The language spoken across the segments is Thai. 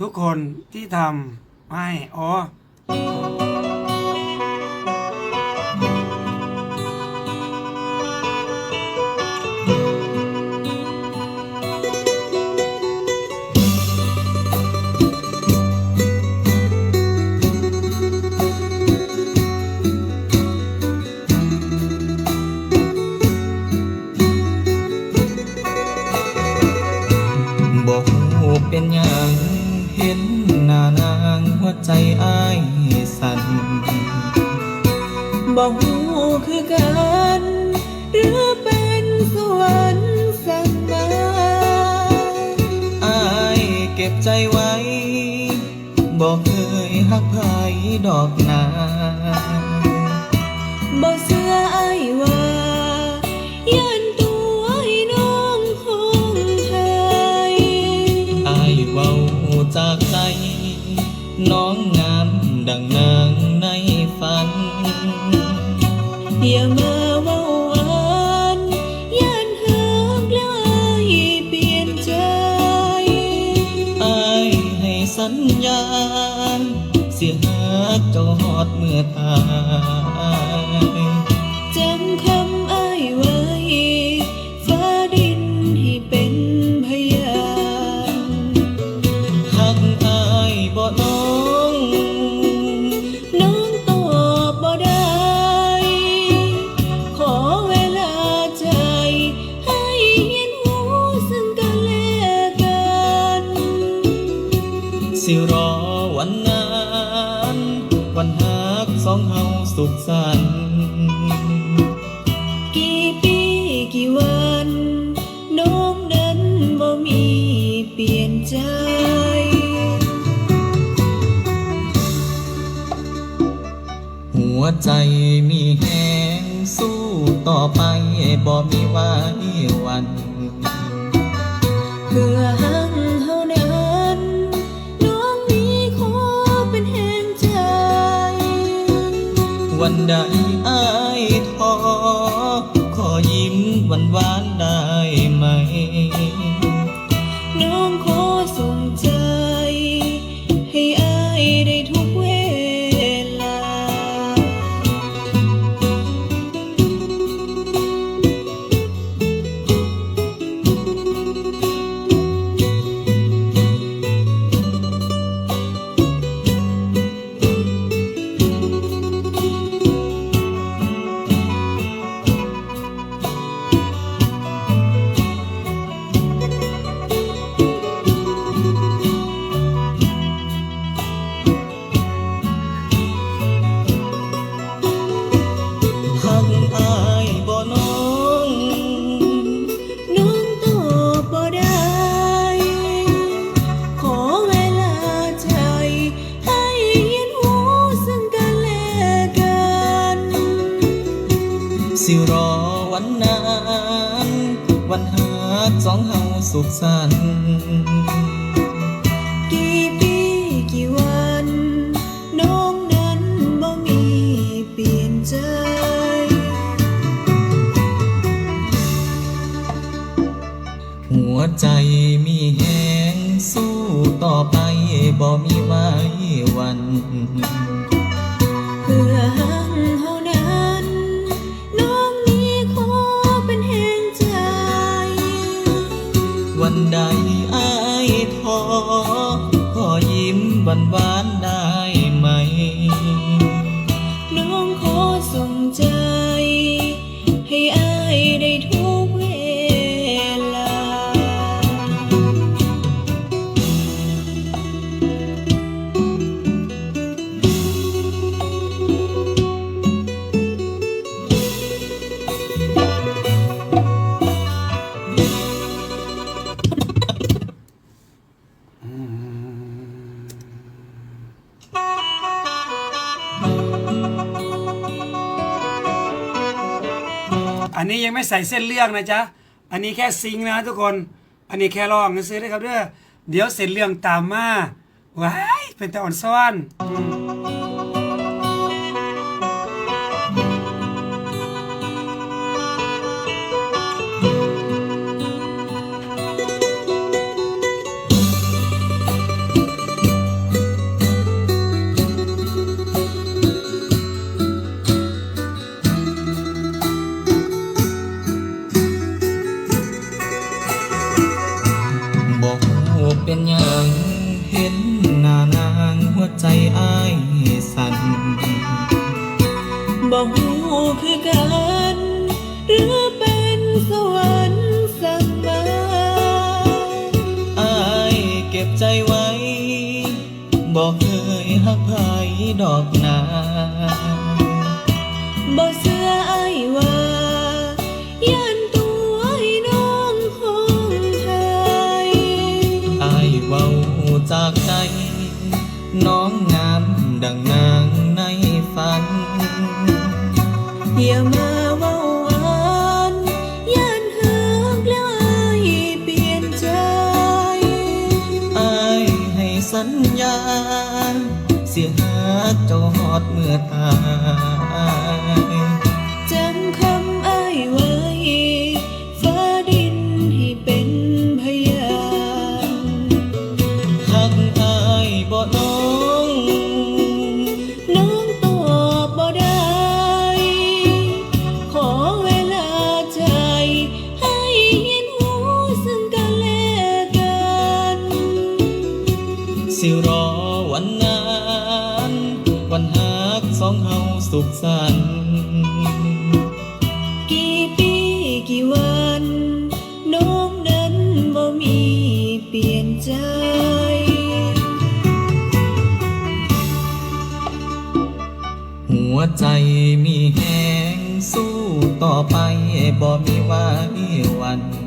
ทุกคนที่ทำให้อ๋อ คือกันหรือเป็นสวรรค์สั่งมาอายเก็บใจไว้ บอกเคยหักไผดอกนาบอกเสื้อไอ้ายว่ายันตัวให้น้องคงไทยอายเว้าจากใจ น้องงามดังนาง อย่ามาว่าหวานยันหากแล้วอ้ายเปลี่ยนใจอายให้สัญญาเสียหากเจ้าหอดเมื่อตา สุขสันต์กี่ปีกี่วัน น้องนั้นบ่มีเปลี่ยนใจ หัวใจมีแหงสู้ต่อไปบ่มีไหวันวันเพื่อหังเฮาุขสันต์กี่ปีกี่วันน้องนั้นบ่มีเปลี่ยนใจหัวใจมีแหงสู้ต่อไปบ่มีไว้วัน ส่เส้นเรื่องนะจ๊ะ อันนี้แค่ซิงนะทุกคน อันนี้แค่ลองซื้อได้ครับเด้อ เดี๋ยวเสร็จเรื่องตามมา ว้าย เป็นแต่อ่อนซ้อน บอกเคยหักไผดอกนาบอกเสื้อไอ้ายว่ายันตัวให้น้องคงไทยอายเว้าจากใจ น้องงามดังนางในฝันอย่ามา เสียหาเจ้าหอดเมื่อตา ใจมีแหงสู้ต่อไปบ่มีวันวัน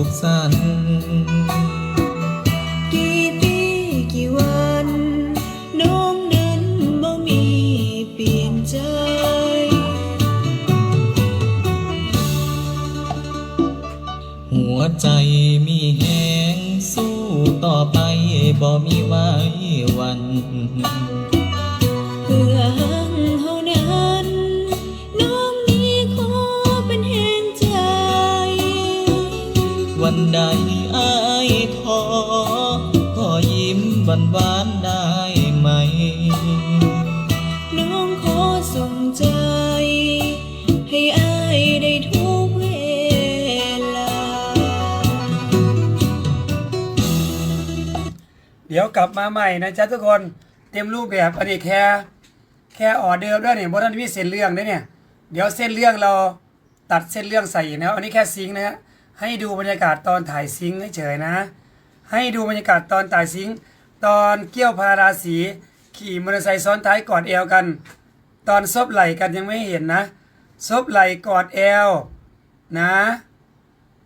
สุขสันต์กี่ปีกี่วัน น้องนั้นบ่มีเปลี่ยนใจ หัวใจมีแหงสู้ต่อไปบ่มีไว้วัน เพื่อหักเฮา กลับมาใหม่นะจ๊ะทุกคนเต็มรูปแบบอันนี้แค่แค่ออเดิร์ด้วยเนี่ยบนนั้นมีเส้นเรื่องด้วยเนี่ยเดี๋ยวเส้นเรื่องเราตัดเส้นเรื่องใส่นะอันนี้แค่ซิงนะฮะให้ดูบรรยากาศตอนถ่ายซิงเฉยๆนะ ให้ดูบรรยากาศตอนถ่ายซิงตอนเกี่ยวพาราสี ขี่มอเตอร์ไซค์ซ้อนท้ายกอดเอวกัน ตอนซบไหลกันยังไม่เห็นนะซบไหลกอดเอวนะ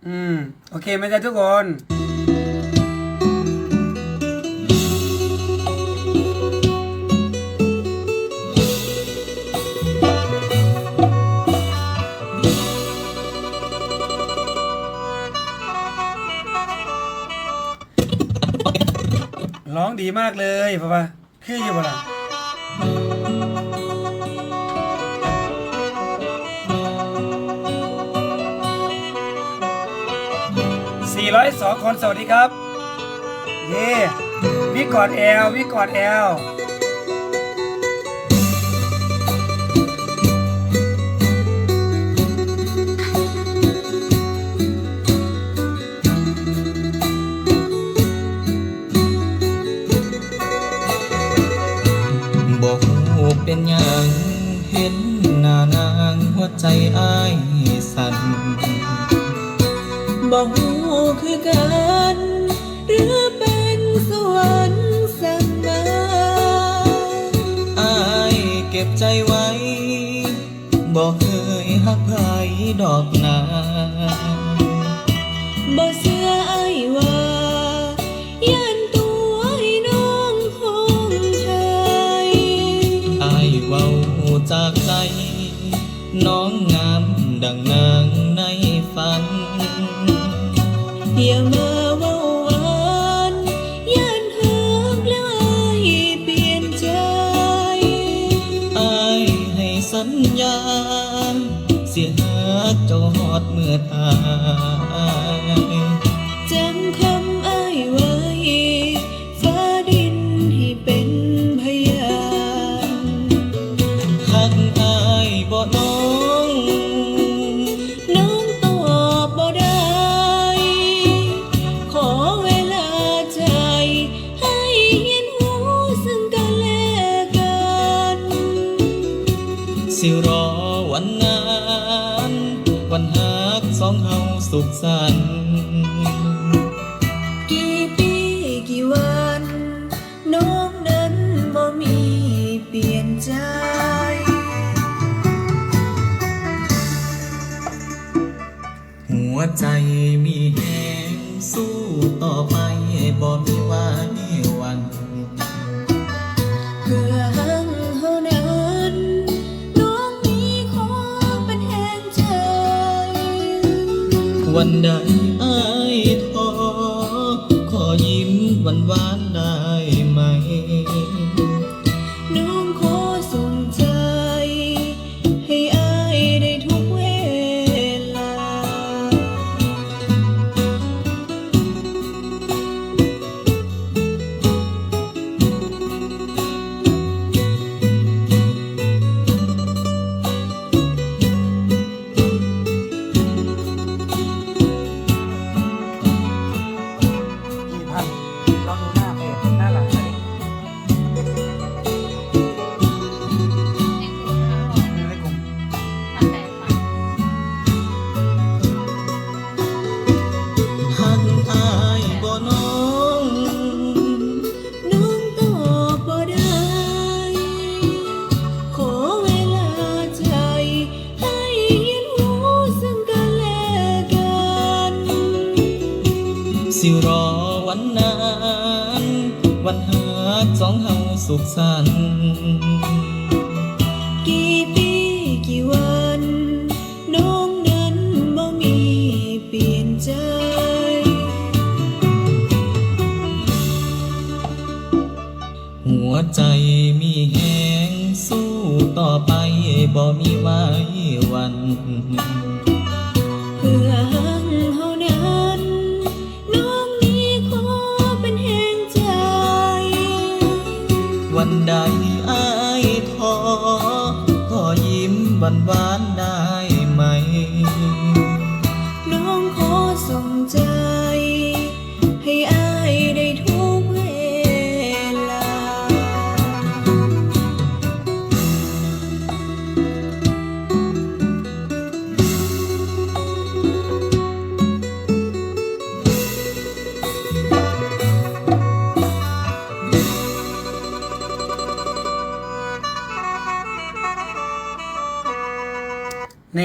อืม โอเคไหมจ๊ะทุกคน องดีมากเลยพ่อปะคืออยู่บ่ล่ะสี่ร้อยสองคนสวัสดีครับ เย่วิกอดแอลวิกอดแอล เป็นอย่างเห็นหน้านางหัวใจอ้ายสั่นบอกหูคือกันหรือเป็นสวรรค์สั่งมาอ้ายเก็บใจไว้บอกเคยหักใครดอกนาบ น้องงามดังนางในฝัน อย่ามาเว่าหวานยันหักแล้วไอ้ายเปลี่ยนใจอายให้สัญญา เสียหากเจ้าหอดเมื่อตา วันหักสองเฮาสุขสันต์กี่ปีกี่วันน้องนั้นบ่มีเปลี่ยนใจ หัวใจมีแหงสู้ต่อไปบ่มี วันใดอายท้อขอยิ้มหวานหวานได้ สุขสันกี่ปีกี่วัน น้องนั้นบ่มีเปลี่ยนใจ หัวใจมีแหงสู้ต่อไปบ่มีไว้วัน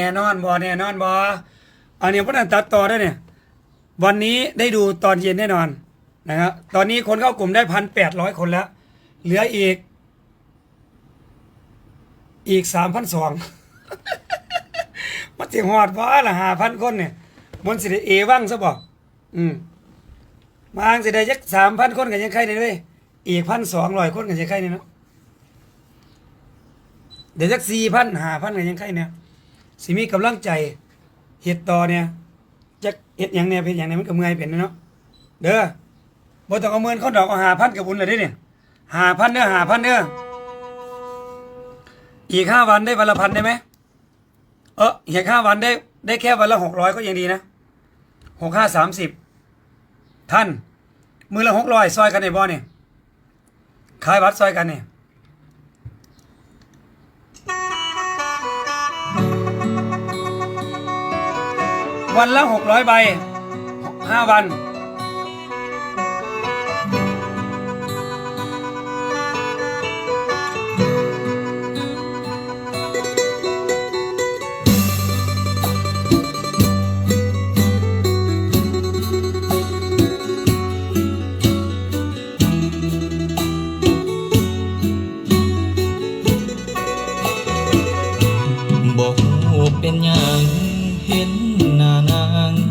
น่นอนบอแน่นอนบออันนี้พนันตัดต่อได้เนี่ย วันนี้ได้ดูตอนเย็นแน่นอนนะครับตอนนี้คนเข้ากลุ่มได้พันแปดร้อยคนแล้ว เหลืออีก อีกสามพันสองมันสิหอดว่าละหาพันคนเนี่ยมนสิได้เอว่างซะบอกอืมมาอังสิได้ยักสามพันคนกันยังใครเนี่ยด้วยอีกพันสองร้อยคนกันยังใครเนี่ยเนาะเดี๋ยวจักสี่พันหาพันกันยังใครเนี่ย สิมีกำลังใจเฮ็ดต่อเนี่ยจะเฮ็ดหยังเนี่ยเฮ็ดหยังเนี่ยมันก็เมื่อยเป็นเนาะเด้อบ่ต้องเอาเงินเขาดอกเอาหาพันกับบุญเลยด้เนี่ยหาพันเด้อหาพันเด้ออีกห้าวันได้วันละพันได้ไหมเอออีกห้าวันได้ได้แค่วันละหกร้อยก็ยังดีนะหกห้าสามสิบท่านมือละหกร้อยซอยกันในบ่เนี่ยขายบัตรซอยกันเนี่ย วันละหกร้อยใบห้าวัน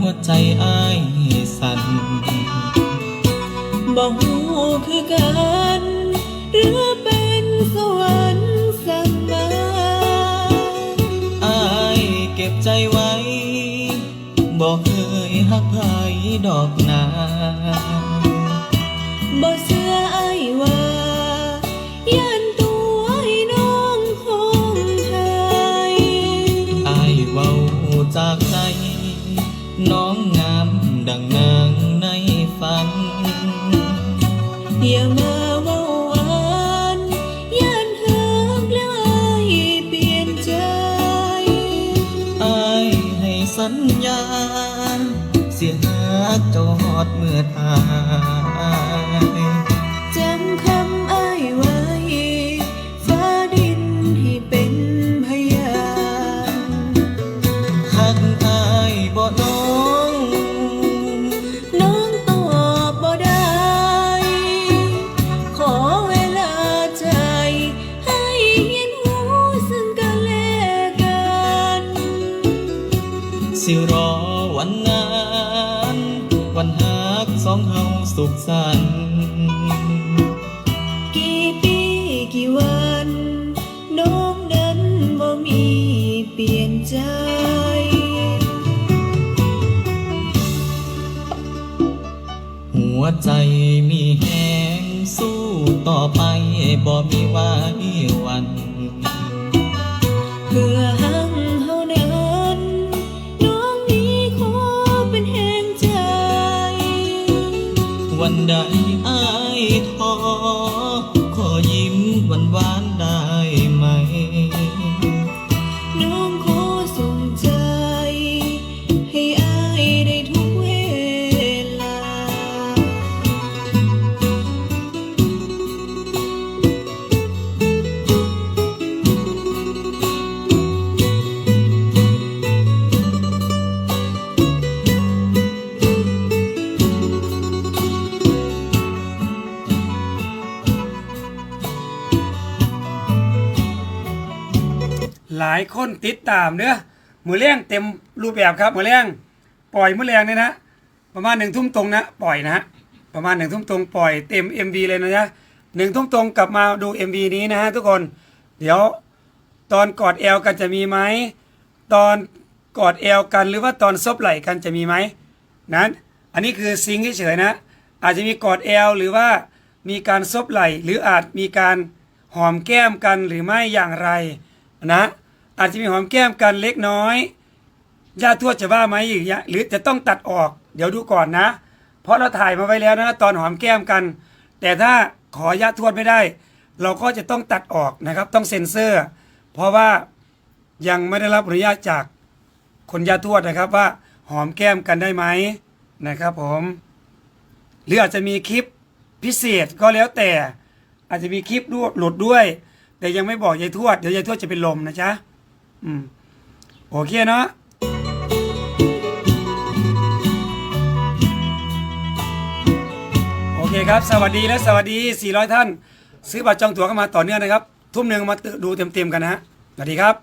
วใจอ้ายสั่นบอกหูคือกันหรือเป็นสวรรค์สั่งมาอ้ายเก็บใจไว้ บอกเคยหักไผดอกนา สัญญา เสียหากจอดเมื่อตาย สิรอวันงานวันหักสองเฮาสุขสันต์กี่ปีกี่วันน้องนั้นบ่มีเปลี่ยนใจหัวใจมีแหงสู้ต่อไปบ่มีวันวัน ท้ คนติดตามเด้อมือเลี้ยงเต็มรูปแบบครับมือเลี้ยงปล่อยมือแรงเนี่ยนะ ประมาณหนึ่งทุ่มตรงนะปล่อยนะฮะประมาณหนึ่งทุ่มตรงปล่อยเต็ม MV เลยนะจ๊ะหนึ่งทุ่มตรงกลับมาดู MV นี้นะฮะทุกคนเดี๋ยวตอนกอดแอลกันจะมีไหมตอนกอดแอลกันหรือว่าตอนซบไหล่กันจะมีไหมนั้นอันนี้คือซิงค์เฉยๆนะ อาจจะมีกอดแอลหรือว่ามีการซบไหล่หรืออาจมีการหอมแก้มกันหรือไม่อย่างไรนะ อาจจะมีหอมแก้มกันเล็กน้อยญาติทวดจะว่าไหมอย่างเงี้ยหรือจะต้องตัดออก เดี๋ยวดูก่อนนะ เพราะเราถ่ายมาไว้แล้วนะตอนหอมแก้มกัน แต่ถ้าขอญาติทวดไม่ได้ เราก็จะต้องตัดออกนะครับ ต้องเซ็นเซอร์ เพราะว่ายังไม่ได้รับอนุญาตจากคนญาติทวดนะครับว่าหอมแก้มกันได้ไหมนะครับ ผมหรืออาจจะมีคลิปพิเศษก็แล้วแต่อาจจะมีคลิปด้วยหลุดด้วย แต่ยังไม่บอกยายทวดเดี๋ยวยายทวดจะเป็นลมนะจ๊ะ อืมโอเคเนาะโอเคครับ สวัสดีและสวัสดี 400 ท่าน ซื้อบัตรจองตั๋วเข้ามาต่อเนื่องนะครับ ทุ่มหนึ่งมาดูเต็มๆกันนะฮะสวัสดีครับ